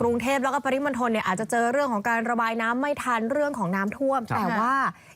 กรุงเทพแล้วก็ปริมณฑลเนี่ยอาจจะเจอเรื่องของการระบายน้ำไม่ทันเรื่องของน้ำท่วมครับแต่ว่า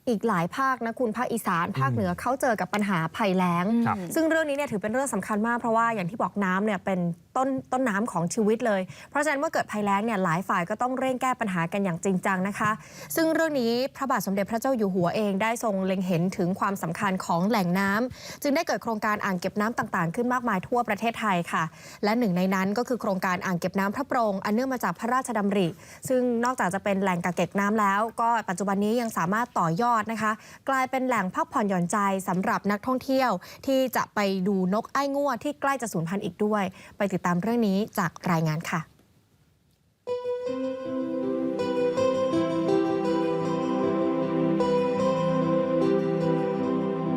อีกหลายภาคนะคุณภาคอีสาน ภาคเหนือเขาเจอกับปัญหาภัยแล้งครับซึ่งเรื่องนี้เนี่ยถือเป็นเรื่องสำคัญมากเพราะว่าอย่างที่บอกน้ำเนี่ยเป็นต้นต้นน้ำของชีวิตเลย เพราะฉะนั้นเมื่อเกิดภัยแล้งเนี่ยหลายฝ่ายก็ต้องเร่งแก้ปัญหากันอย่างจริงจังนะคะ ซึ่งเรื่องนี้พระบาทสมเด็จพระเจ้าอยู่หัวเองได้ทรงเล็งเห็นถึงความสำคัญของแหล่งน้ำจึงได้เกิดโครงการอ่างเก็บน้ำต่างๆ ขึ้นมากมายทั่วประเทศไทยค่ะ และหนึ่งในนั้นก็คือโครงการอ่างเก็บน้ำพระโปรงอันเนื่องมาจากพระราชดำริ ซึ่งนอกจากจะเป็นแหล่งกักเก็บน้ำแล้ว ก็ปัจจุบันนี้ยังสามารถต่อยอดนะคะ กลายเป็นแหล่งพักผ่อนหย่อนใจสำหรับนักท่องเที่ยว ที่จะไปดูนกไอ้งวดที่ใกล้จะสูญพันธุ์อีกด้วย ไปติดตามเรื่องนี้จากรายงานค่ะ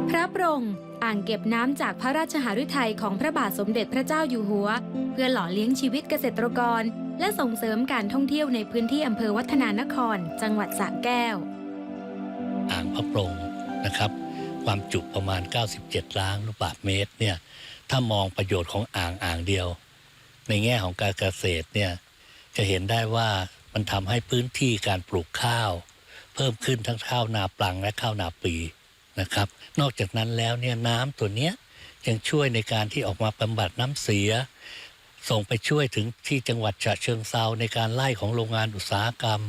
พระปรง อ่างเก็บน้ำจากพระราชหฤทัยของพระบาทสมเด็จพระเจ้าอยู่หัว เพื่อหล่อเลี้ยงชีวิตเกษตรกร และส่งเสริมการท่องเที่ยวในพื้นที่อำเภอวัฒนานคร จังหวัดสระแก้ว อ่างพระปรงนะครับ ความจุประมาณ 97 ล้านลูกบาศก์เมตรเนี่ยถ้ามองประโยชน์ของอ่างอ่างเดียว ในแง่ของการเกษตรเนี่ยจะเห็นได้ว่ามันทำให้พื้นที่การปลูกข้าว เพิ่มขึ้นทั้งข้าวนาปลังและข้าวนาปี นะครับ นอกจากนั้นแล้วเนี่ยน้ำตัวเนี้ยยังช่วยในการที่ออกมาบำบัดน้ำเสีย ส่งไปช่วยถึงที่จังหวัดฉะเชิงเซาในการไล่ของโรงงานอุตสาหกรรม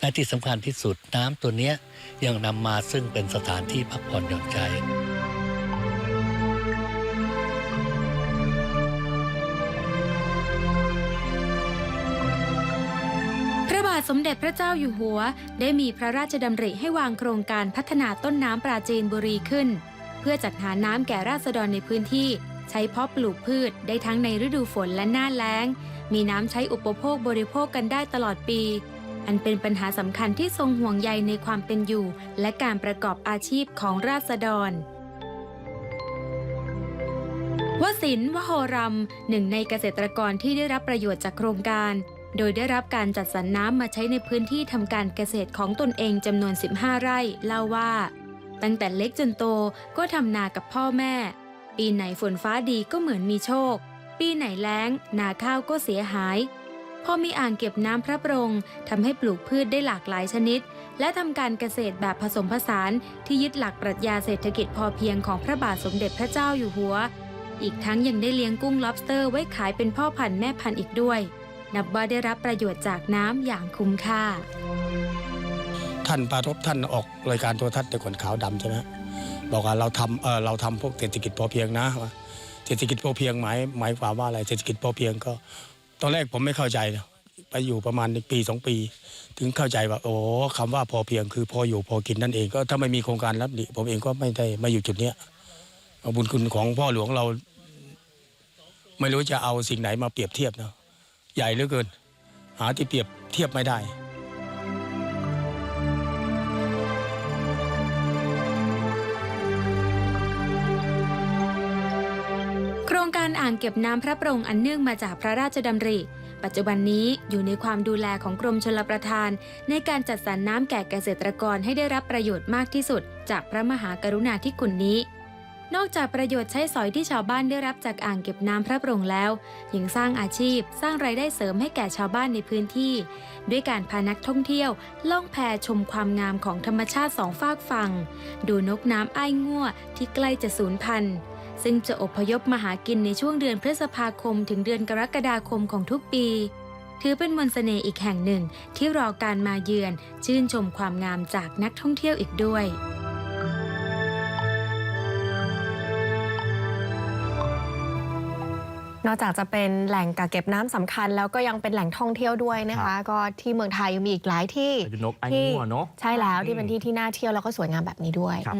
และที่สำคัญที่สุดน้ำตัวเนี้ยยังนำมาซึ่งเป็นสถานที่พักผ่อนหย่อนใจาทสมเด็จพระเจ้าอยู่หัว ได้มีพระราชดำริให้วางโครงการพัฒนาต้นน้ำปราจีนบุรีขึ้น เพื่อจัดหาน้ำแก่ราษฎรในพื้นที่ ใช้เพาะปลูกพืชได้ทั้งในฤดูฝนและหน้าแล้ง มีน้ำใช้อุปโภคบริโภคกันได้ตลอดปี อันเป็นปัญหาสำคัญที่ทรงห่วงใยในความเป็นอยู่ และการประกอบอาชีพของราษฎรวสินวโหรำหนึ่งในเกษตรกรที่ได้รับประโยชน์จากโครงการ โดยได้รับการจัดสรรน้ำมาใช้ในพื้นที่ทำการเกษตรของตนเองจำนวน 15 ไร่เล่าว่า ตั้งแต่เล็กจนโตก็ทำนากับพ่อแม่ ปีไหนฝนฟ้าดีก็เหมือนมีโชค ปีไหนแล้ง นาข้าวก็เสียหาย พอมีอ่างเก็บน้ำพระปรงทำให้ปลูกพืชได้หลากหลายชนิด และทำการเกษตรแบบผสมผสานที่ยึดหลักปรัชญาเศรษฐกิจพอเพียงของพระบาทสมเด็จพระเจ้าอยู่หัว อีกทั้งยังได้เลี้ยงกุ้ง lobster ไว้ขายเป็นพ่อพันธุ์แม่พันธุ์อีกด้วย นับว่าได้รับประโยชน์จากน้ำอย่างคุ้มค่า ท่านปรารบท่านออกรายการโทรทัศน์แต่ก่อนขาวดำใช่ไหมบอกว่าเราทำเออเราทำพวกเศรษฐกิจพอเพียงนะเศรษฐกิจพอเพียงหมายหมายความว่าอะไรเศรษฐกิจพอเพียงก็ ตอนแรกผมไม่เข้าใจนะไปอยู่ประมาณปีสองปี ถึงเข้าใจว่า โอ้คำว่าพอเพียงคือพออยู่พอกินนั่นเองก็ถ้าไม่มีโครงการรับดิผมเองก็ไม่ได้มาอยู่จุดเนี้ยบุญคุณของพ่อหลวงเรา ไม่รู้จะเอาสิ่งไหนมาเปรียบเทียบนะ ใหญ่เหลือเกิน หาที่เปรียบเทียบไม่ได้โครงการอ่างเก็บน้ำพระปรงอันเนื่องมาจากพระราชดำริ ปัจจุบันนี้อยู่ในความดูแลของกรมชลประทาน ในการจัดสรรน้ำแก่เกษตรกรให้ได้รับประโยชน์มากที่สุด จากพระมหากรุณาธิคุณนี้ นอกจากประโยชน์ใช้สอยที่ชาวบ้านได้รับจากอ่างเก็บน้ำพระปรงแล้ว ยังสร้างอาชีพสร้างรายได้เสริมให้แก่ชาวบ้านในพื้นที่ ด้วยการพานักท่องเที่ยวล่องแพชมความงามของธรรมชาติสองฝากฝั่ง ดูนกน้ำอ้ายง่วที่ใกล้จะสูญพันธุ์ซึ่งจะอพยพมาหากินในช่วงเดือนพฤษภาคมถึงเดือนกรกฎาคมของทุกปี ถือเป็นมนต์เสน่ห์อีกแห่งหนึ่งที่รอการมาเยือนชื่นชมความงามจากนักท่องเที่ยวอีกด้วย นอกจากจะเป็นแหล่งกักเก็บน้ำสำคัญ แล้วก็ยังเป็นแหล่งท่องเที่ยวด้วยนะคะ ก็ที่เมืองไทยยังมีอีกหลายที่ไปดูนกไอ้ที่งัวเนอะใช่แล้วที่เป็นที่ที่น่าเที่ยวแล้วก็สวยงามแบบนี้ด้วยครับ